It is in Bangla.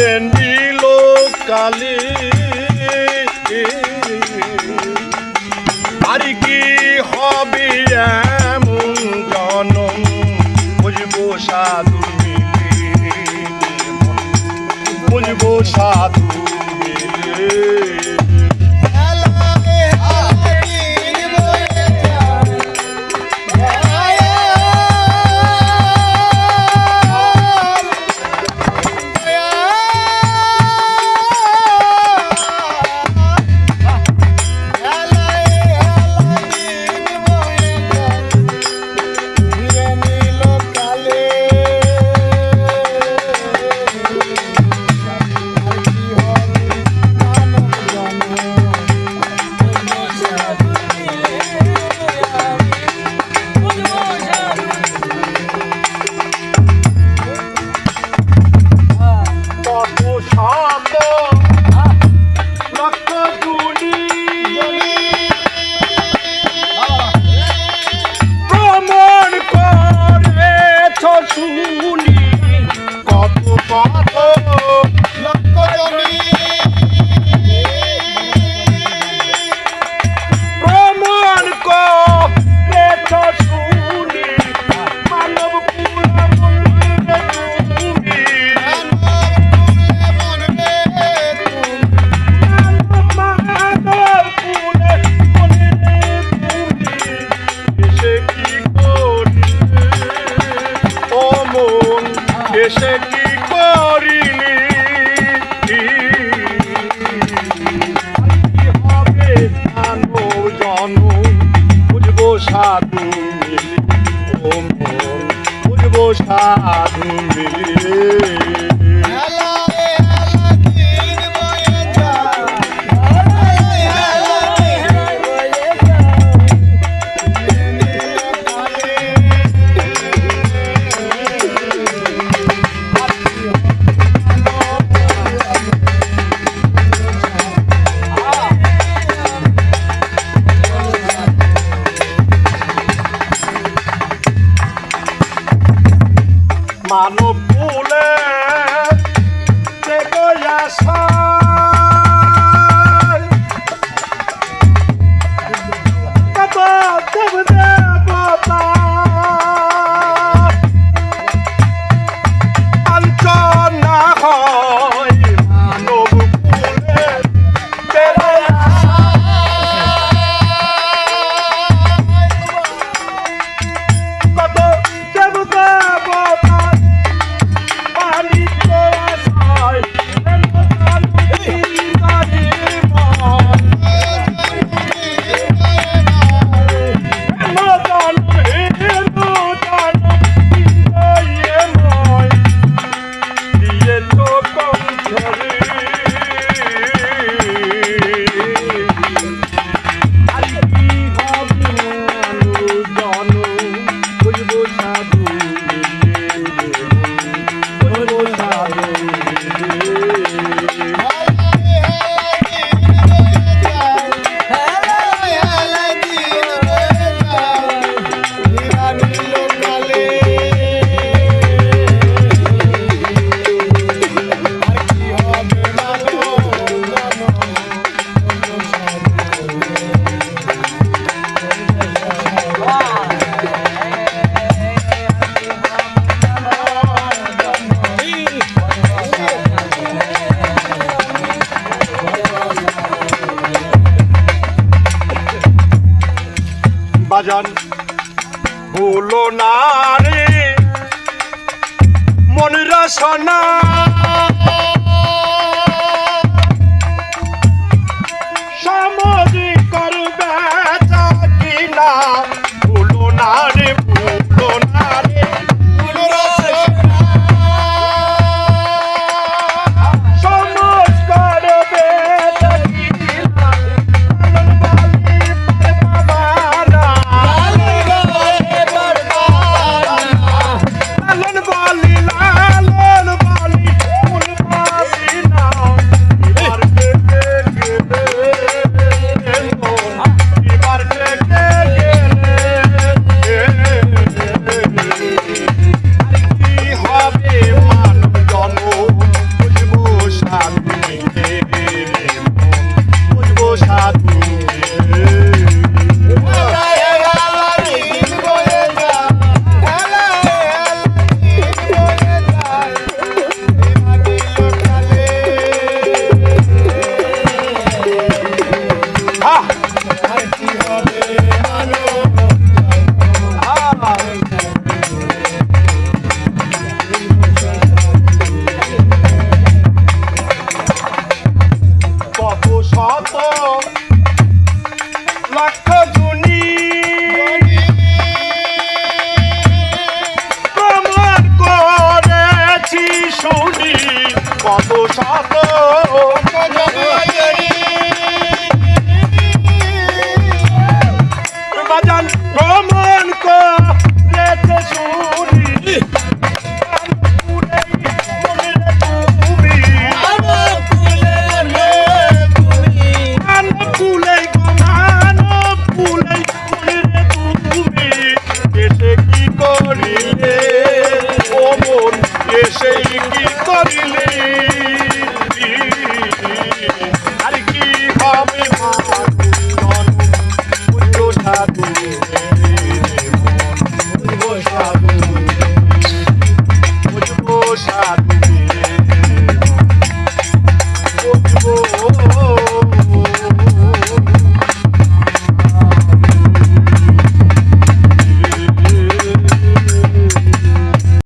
ফিরে নীল কালী। আর কি হবে এমন জনম বুঝব সাধু বুঝব সাধু করিলি। হবে জানো জানো বুঝব সাধু মিলি ও বুঝব সাধু মিলি I know. বাজান ভুলো না রে। মনিরা সোনা Escuta